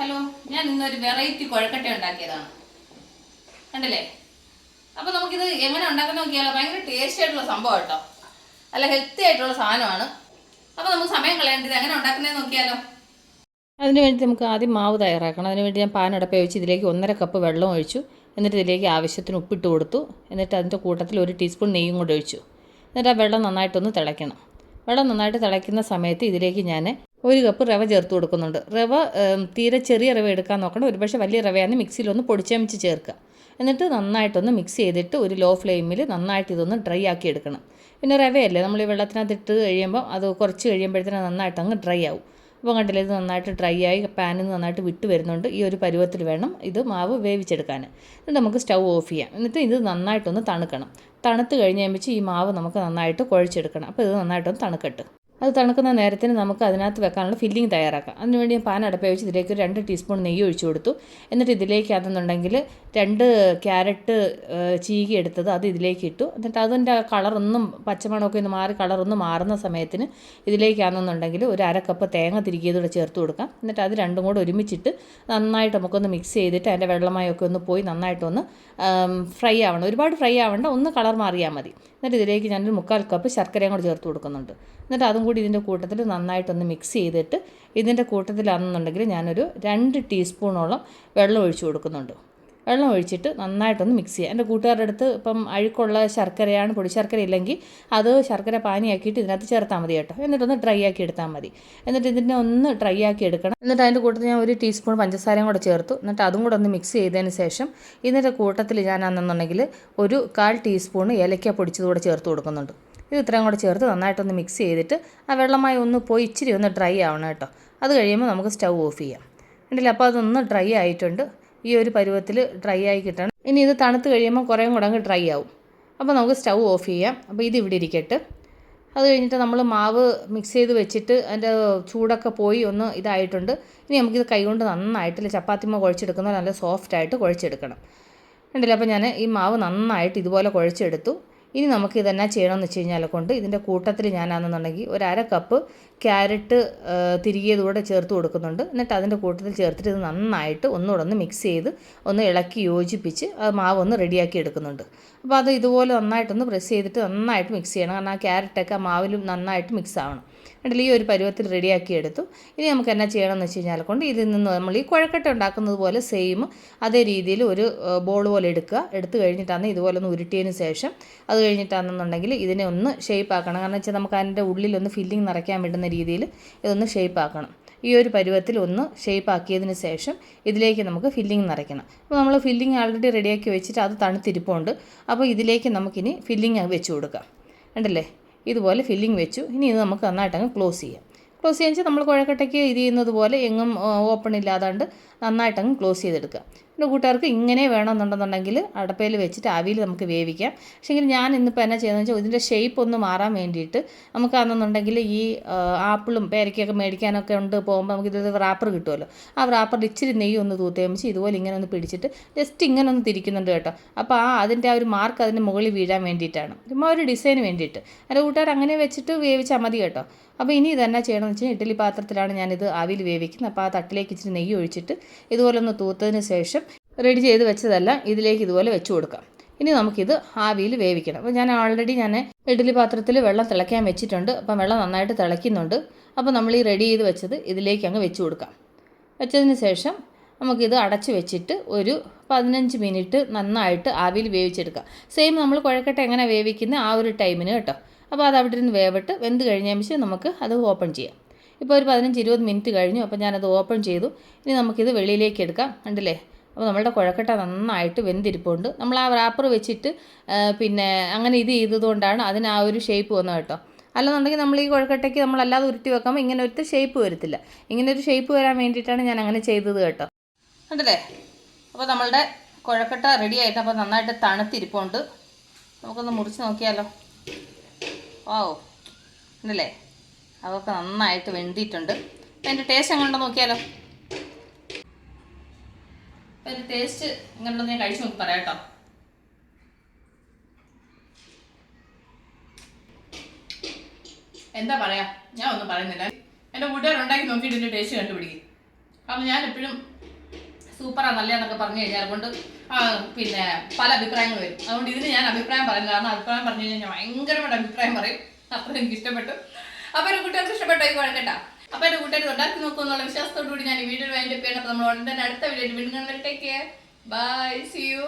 Hello ഞാൻ ഇന്നൊരു variety കുഴക്കട്ട ഉണ്ടാക്കിയതാണ്. കണ്ടില്ലേ? അപ്പോൾ നമുക്കിത് എങ്ങനെ ഉണ്ടാക്കുന്ന നോക്കിയാലോ ഭയങ്കര ടേസ്റ്റി ആയിട്ടുള്ള സംഭവം കേട്ടോ. അല്ല ഹെൽത്തി ആയിട്ടുള്ള സാധനമാണ്. അപ്പോൾ നമുക്ക് സമയം കളയേണ്ടത് എങ്ങനെ ഉണ്ടാക്കുന്നതെന്ന് നോക്കിയാലോ. അതിന് വേണ്ടി നമുക്ക് ആദ്യം മാവ് തയ്യാറാക്കണം. അതിന് വേണ്ടി ഞാൻ പാൻ ഒഴിച്ച് ഇതിലേക്ക് ഒന്നര കപ്പ് വെള്ളം ഒഴിച്ചു. എന്നിട്ട് ഇതിലേക്ക് ആവശ്യത്തിന് ഉപ്പിട്ട് കൊടുത്തു. എന്നിട്ട് അതിന്റെ കൂട്ടത്തിൽ ഒരു ടീസ്പൂൺ നെയ്യും കൂടെ ഒഴിച്ചു. എന്നിട്ട് ആ വെള്ളം നന്നായിട്ടൊന്ന് തിളയ്ക്കണം. വെള്ളം നന്നായിട്ട് തിളയ്ക്കുന്ന സമയത്ത് ഇതിലേക്ക് ഞാൻ ഒരു കപ്പ് റവ ചേർത്ത് കൊടുക്കുന്നുണ്ട്. റവ തീരെ ചെറിയ റവ എടുക്കാൻ നോക്കണം ഒരുപക്ഷെ വലിയ റവയാണ് മിക്സിയിലൊന്ന് പൊടിച്ചമിച്ച് ചേർക്കുക. എന്നിട്ട് നന്നായിട്ടൊന്ന് മിക്സ് ചെയ്തിട്ട് ഒരു ലോ ഫ്ലെയിമിൽ നന്നായിട്ട് ഇതൊന്ന് ഡ്രൈ ആക്കി എടുക്കണം. പിന്നെ റവയല്ലേ നമ്മൾ ഈ വെള്ളത്തിനകത്ത് ഇട്ട് കഴിയുമ്പോൾ അത് കുറച്ച് കഴിയുമ്പോഴത്തേനും നന്നായിട്ട് അങ്ങ് ഡ്രൈ ആവും. അപ്പോൾ കണ്ടില്ലേ ഇത് നന്നായിട്ട് ഡ്രൈ ആയി പാനിൽ നിന്ന് നന്നായിട്ട് വിട്ട് വരുന്നുണ്ട്. ഈ ഒരു പരുവത്തിൽ വേണം ഇത് മാവ് വേവിച്ചെടുക്കാൻ. എന്നിട്ട് നമുക്ക് സ്റ്റൗ ഓഫ് ചെയ്യാം. എന്നിട്ട് ഇത് നന്നായിട്ടൊന്ന് തണുക്കണം. തണുത്ത് കഴിഞ്ഞ് കഴിയുമ്പോൾ ഈ മാവ് നമുക്ക് നന്നായിട്ട് കുഴച്ചെടുക്കണം. അപ്പോൾ ഇത് നന്നായിട്ടൊന്ന് തണുക്കട്ട്. അത് തണുക്കുന്ന നേരത്തിന് നമുക്ക് അതിനകത്ത് വെക്കാനുള്ള ഫില്ലിംഗ് തയ്യാറാക്കാം. അതിനുവേണ്ടി ഞാൻ പാൻ അടപ്പ വെച്ച് ഇതിലേക്ക് ഒരു രണ്ട് ടീസ്പൂൺ നെയ്യ് ഒഴിച്ചു കൊടുത്തു. എന്നിട്ട് ഇതിലേക്ക് അതെന്നുണ്ടെങ്കിൽ രണ്ട് ക്യാരറ്റ് ചീകി എടുത്തത് അത് ഇതിലേക്ക് ഇട്ടു. എന്നിട്ട് അതിന്റെ കളറൊന്നും പച്ചമണമൊക്കെ ഒന്ന് മാറി കളറൊന്ന് മാറുന്ന സമയത്തിന് ഇതിലേക്കാണെന്നുണ്ടെങ്കിൽ ഒരു അര കപ്പ് തേങ്ങ തിരികിയതൂടെ ചേർത്ത് കൊടുക്കാം. എന്നിട്ട് അത് രണ്ടും കൂടെ ഒരുമിച്ചിട്ട് നന്നായിട്ട് നമുക്കൊന്ന് മിക്സ് ചെയ്തിട്ട് അതിന്റെ വെള്ളമായൊക്കെ ഒന്ന് പോയി നന്നായിട്ടൊന്ന് ഫ്രൈ ആവണം. ഒരുപാട് ഫ്രൈ ആവണ്ട ഒന്ന് കളർ മാറിയാൽ മതി. എന്നിട്ട് ഇതിലേക്ക് ഞാനൊരു മുക്കാൽ കപ്പ് ശർക്കരയും കൂടെ ചേർത്ത് കൊടുക്കുന്നുണ്ട്. എന്നിട്ട് അതും കൂടി ഇതിന്റെ കൂട്ടത്തിൽ നന്നായിട്ടൊന്ന് മിക്സ് ചെയ്തിട്ട് ഇതിന്റെ കൂട്ടത്തിലാണെന്നുണ്ടെങ്കിൽ ഞാനൊരു രണ്ട് ടീസ്പൂണോളം വെള്ളം ഒഴിച്ചു കൊടുക്കുന്നുണ്ട്. വെള്ളം ഒഴിച്ചിട്ട് നന്നായിട്ടൊന്ന് മിക്സ് ചെയ്യുക എന്റെ കൂട്ടുകാരുടെ അടുത്ത് ഇപ്പം അഴുക്കുള്ള ശർക്കരയാണ് പൊടി ശർക്കര ഇല്ലെങ്കിൽ അത് ശർക്കര പാനിയാക്കിയിട്ട് ഇതിനകത്ത് ചേർത്താൽ മതി കേട്ടോ. എന്നിട്ടൊന്ന് ഡ്രൈ ആക്കി എടുത്താൽ മതി. എന്നിട്ട് ഇതിനെ ഒന്ന് ഡ്രൈ ആക്കി എടുക്കണം. എന്നിട്ട് അതിന്റെ കൂട്ടത്തിൽ ഞാൻ ഒരു ടീസ്പൂൺ പഞ്ചസാരയും കൂടെ ചേർത്തു. എന്നിട്ട് അതും കൂടെ ഒന്ന് മിക്സ് ചെയ്തതിന് ശേഷം ഇതിന്റെ കൂട്ടത്തിൽ ഞാനാണെന്നുണ്ടെങ്കിൽ ഒരു കാൽ ടീസ്പൂൺ ഏലക്ക പൊടിച്ചത് കൂടെ ചേർത്ത് കൊടുക്കുന്നുണ്ട്. ഇത് ഇത്രയും കൂടെ ചേർത്ത് നന്നായിട്ടൊന്ന് മിക്സ് ചെയ്തിട്ട് ആ വെള്ളമായി ഒന്ന് പോയി ഇച്ചിരി ഒന്ന് ഡ്രൈ ആവണം കേട്ടോ. അത് കഴിയുമ്പോൾ നമുക്ക് സ്റ്റൗ ഓഫ് ചെയ്യാം. ഉണ്ടല്ലോ അപ്പോൾ അതൊന്ന് ഡ്രൈ ആയിട്ടുണ്ട്. ഈ ഒരു പരുവത്തിൽ ഡ്രൈ ആയി കിട്ടണം. ഇനി ഇത് തണുത്ത് കഴിയുമ്പോൾ കുറേ കൂടെ അങ്ങ് ഡ്രൈ ആവും. അപ്പോൾ നമുക്ക് സ്റ്റൗ ഓഫ് ചെയ്യാം. അപ്പോൾ ഇത് ഇവിടെ ഇരിക്കട്ടെ. അത് കഴിഞ്ഞിട്ട് നമ്മൾ മാവ് മിക്സ് ചെയ്ത് വെച്ചിട്ട് അതിന്റെ ചൂടൊക്കെ പോയി ഒന്ന് ഇതായിട്ടുണ്ട്. ഇനി നമുക്കിത് കൈകൊണ്ട് നന്നായിട്ട് ചപ്പാത്തിമ കുഴച്ചെടുക്കുന്ന നല്ല സോഫ്റ്റായിട്ട് കുഴച്ചെടുക്കണം. ഉണ്ടല്ലോ അപ്പോൾ ഞാൻ ഈ മാവ് നന്നായിട്ട് ഇതുപോലെ കുഴച്ചെടുത്തു. ഇനി നമുക്ക് ഇതെന്നാ ചെയ്യണമെന്ന് വെച്ച് കഴിഞ്ഞാൽ കൊണ്ട് ഇതിന്റെ കൂട്ടത്തിൽ ഞാനാണെന്നുണ്ടെങ്കിൽ ഒരു അര കപ്പ് ക്യാരറ്റ് തിരികിയതുകൂടെ ചേർത്ത് കൊടുക്കുന്നുണ്ട്. എന്നിട്ട് അതിന്റെ കൂട്ടത്തിൽ ചേർത്തിട്ട് ഇത് നന്നായിട്ട് ഒന്നുകൂടെ ഒന്ന് മിക്സ് ചെയ്ത് ഒന്ന് ഇളക്കി യോജിപ്പിച്ച് മാവ് ഒന്ന് റെഡിയാക്കി എടുക്കുന്നുണ്ട്. അപ്പോൾ അത് ഇതുപോലെ നന്നായിട്ടൊന്ന് പ്രസ് ചെയ്തിട്ട് നന്നായിട്ട് മിക്സ് ചെയ്യണം. കാരണം ആ ക്യാരറ്റൊക്കെ ആ മാവിലും നന്നായിട്ട് മിക്സ് ആവണം. എന്നിട്ട് ഈ ഒരു പരുവത്തിൽ റെഡിയാക്കി എടുത്തു. ഇനി നമുക്ക് എന്നാ ചെയ്യണമെന്ന് വെച്ച് കഴിഞ്ഞാൽ കൊണ്ട് ഇതിൽ നിന്ന് നമ്മൾ ഈ കുഴക്കട്ട ഉണ്ടാക്കുന്നത് പോലെ സെയിം അതേ രീതിയിൽ ഒരു ബോൾ പോലെ എടുക്കുക. എടുത്തു കഴിഞ്ഞിട്ടാണ് ഇതുപോലെ ഒന്ന് ഉരുട്ടിയതിന് ശേഷം അത് കഴിഞ്ഞിട്ടാണെന്നുണ്ടെങ്കിൽ ഇതിനെ ഒന്ന് ഷേപ്പ് ആക്കണം. കാരണം വെച്ചാൽ നമുക്ക് അതിന്റെ ഉള്ളിലൊന്ന് ഫില്ലിംഗ് നിറയ്ക്കാൻ പറ്റുന്ന രീതിയിൽ ഇതൊന്ന് ഷേപ്പ് ആക്കണം. ഈ ഒരു പരുവത്തിൽ ഒന്ന് ഷേപ്പ് ആക്കിയതിന് ശേഷം ഇതിലേക്ക് നമുക്ക് ഫില്ലിംഗ് നിറയ്ക്കണം. അപ്പോൾ നമ്മൾ ഫില്ലിംഗ് ആൾറെഡി റെഡിയാക്കി വെച്ചിട്ട് അത് തണുത്തിരിപ്പുണ്ട്. അപ്പോൾ ഇതിലേക്ക് നമുക്കിനി ഫില്ലിംഗ് വെച്ച് കൊടുക്കാം. ഉണ്ടല്ലേ ഇതുപോലെ ഫില്ലിംഗ് വെച്ചു. ഇനി ഇത് നമുക്ക് നന്നായിട്ടങ്ങ് ക്ലോസ് ചെയ്യാം. ക്ലോസ് ചെയ്യാൻ വെച്ചാൽ നമ്മൾ കുഴക്കട്ടയ്ക്ക് ഇത് ചെയ്യുന്നത് പോലെ എങ്ങും ഓപ്പൺ ഇല്ലാതാണ്ട് നന്നായിട്ടങ്ങ് ക്ലോസ് ചെയ്തെടുക്കുക പിന്നെ കൂട്ടുകാർക്ക് ഇങ്ങനെ വേണമെന്നുണ്ടെന്നുണ്ടെങ്കിൽ അടപ്പയിൽ വെച്ചിട്ട് ആവിയിൽ നമുക്ക് വേവിക്കാം. പക്ഷേങ്കിൽ ഞാൻ ഇന്നിപ്പോൾ എന്നാ ചെയ്യുന്നത് വെച്ചാൽ ഇതിന്റെ ഷേപ്പ് ഒന്ന് മാറാൻ വേണ്ടിയിട്ട് നമുക്കാണെന്നുണ്ടെങ്കിൽ ഈ ആപ്പിളും പേരയ്ക്കൊക്കെ മേടിക്കാനൊക്കെ ഉണ്ട് പോകുമ്പോൾ നമുക്ക് ഇതൊരു റാപ്പർ കിട്ടുമല്ലോ. ആ റാപ്പറിൽ ഇച്ചിരി നെയ്യ് ഒന്ന് തൂത്തേമിച്ച് ഇതുപോലെ ഇങ്ങനെ ഒന്ന് പിടിച്ചിട്ട് ജസ്റ്റ് ഇങ്ങനെ ഒന്ന് തിരിക്കുന്നുണ്ട് കേട്ടോ. അപ്പോൾ ആ അതിന്റെ ആ ഒരു മാർക്ക് അതിന്റെ മുകളിൽ വീഴാൻ വേണ്ടിയിട്ടാണ്. ചുമ്മാ ഒരു ഡിസൈന് വേണ്ടിയിട്ട്. എന്റെ കൂട്ടുകാർ അങ്ങനെ വെച്ചിട്ട് വേവിച്ചാൽ മതി കേട്ടോ. അപ്പോൾ ഇനി ഇതെന്നാ ചെയ്യണമെന്ന് വെച്ചാൽ ഇഡ്ഡലി പാത്രത്തിലാണ് ഞാനിത് ആവിയിൽ വേവിക്കുന്നത്. അപ്പോൾ ആ തട്ടിലേക്ക് ഇച്ചിരി നെയ്യ് ഒഴിച്ചിട്ട് ഇതുപോലെ ഒന്ന് തൂത്തതിന് ശേഷം റെഡി ചെയ്ത് വെച്ചതല്ല ഇതിലേക്ക് ഇതുപോലെ വെച്ച് കൊടുക്കാം. ഇനി നമുക്കിത് ആവിയിൽ വേവിക്കണം. അപ്പോൾ ഞാൻ ഓൾറെഡി ഞാൻ ഇഡ്ഡലി പാത്രത്തിൽ വെള്ളം തിളയ്ക്കാൻ വെച്ചിട്ടുണ്ട്. അപ്പം വെള്ളം നന്നായിട്ട് തിളയ്ക്കുന്നുണ്ട്. അപ്പോൾ നമ്മൾ ഈ റെഡി ചെയ്ത് വെച്ചത് ഇതിലേക്ക് അങ്ങ് വെച്ച് കൊടുക്കാം. വെച്ചതിന് ശേഷം നമുക്കിത് അടച്ച് വെച്ചിട്ട് ഒരു പതിനഞ്ച് മിനിറ്റ് നന്നായിട്ട് ആവിയിൽ വേവിച്ചെടുക്കാം. സെയിം നമ്മൾ കുഴക്കട്ട എങ്ങനെ വേവിക്കുന്ന ആ ഒരു ടൈമിന് കേട്ടോ. അപ്പോൾ അത് അവിടെ നിന്ന് വേവിട്ട് വെന്ത് കഴിഞ്ഞ നമുക്ക് അത് ഓപ്പൺ ചെയ്യാം. ഇപ്പോൾ ഒരു പതിനഞ്ച് ഇരുപത് മിനിറ്റ് കഴിഞ്ഞു. അപ്പോൾ ഞാനത് ഓപ്പൺ ചെയ്തു. ഇനി നമുക്കിത് വെളിയിലേക്ക് എടുക്കാം. കണ്ടില്ലേ? അപ്പോൾ നമ്മളുടെ കുഴക്കട്ട നന്നായിട്ട് വെന്തിരിപ്പുണ്ട്. നമ്മൾ ആ റാപ്പർ വെച്ചിട്ട് പിന്നെ അങ്ങനെ ഇത് ചെയ്തതുകൊണ്ടാണ് അതിന് ആ ഒരു ഷേപ്പ് വന്നത് കേട്ടോ. അല്ലെന്നുണ്ടെങ്കിൽ നമ്മൾ ഈ കുഴക്കട്ടയ്ക്ക് നമ്മളല്ലാതെ ഉരുട്ടി വെക്കുമ്പോൾ ഇങ്ങനെ ഒരു ഷേപ്പ് വരത്തില്ല. ഇങ്ങനെ ഒരു ഷേപ്പ് വരാൻ വേണ്ടിയിട്ടാണ് ഞാൻ അങ്ങനെ ചെയ്തത് കേട്ടോ. കണ്ടില്ലേ? അപ്പോൾ നമ്മളുടെ കുഴക്കട്ട റെഡി ആയിട്ട് അപ്പോൾ നന്നായിട്ട് തണുത്തിരിപ്പുണ്ട്. നമുക്കൊന്ന് മുറിച്ച് നോക്കിയാലോ? ഓ ഉണ്ടല്ലേ അതൊക്കെ നന്നായിട്ട് വെന്തിയിട്ടുണ്ട് അതിന്റെ ടേസ്റ്റ് എങ്ങനെയുണ്ടോ നോക്കിയാലോ? അപ്പം അതിന്റെ ടേസ്റ്റ് എങ്ങനെയുണ്ടെന്ന് ഞാൻ കഴിച്ചു നോക്കി പറയാം കേട്ടോ. എന്താ പറയാ? ഞാൻ ഒന്നും പറയുന്നില്ല. എന്റെ കൂട്ടുകാരുണ്ടാക്കി നോക്കിയിട്ട് ഇതിന്റെ ടേസ്റ്റ് കണ്ടുപിടിക്കും. കാരണം ഞാൻ എപ്പോഴും സൂപ്പറാ നല്ലതെന്നൊക്കെ പറഞ്ഞു കഴിഞ്ഞാൽ അതുകൊണ്ട് പിന്നെ പല അഭിപ്രായങ്ങൾ വരും. അതുകൊണ്ട് ഇതിന് ഞാൻ അഭിപ്രായം പറയുന്നത് കാരണം അഭിപ്രായം പറഞ്ഞു കഴിഞ്ഞാൽ ഞാൻ ഭയങ്കരമായിട്ട് അഭിപ്രായം പറയും. അത്ര എനിക്ക് ഇഷ്ടപ്പെട്ടു. അപ്പോൾ എന്റെ കൂട്ടുകാർക്ക് ഇഷ്ടപ്പെട്ടോ കുഴക്കട്ട അപ്പൊ എന്റെ കൂട്ടുകാർ ഉണ്ടാക്കി നോക്കും എന്നുള്ള വിശ്വാസത്തോടു കൂടി ഞാൻ ഈ വീഡിയോ വേണ്ടി അപ്പൊ നമ്മൾ ഉടനെ അടുത്ത വീഡിയോ വീണ്ടും കണ്ടിട്ടേക്ക് ബൈ സി യു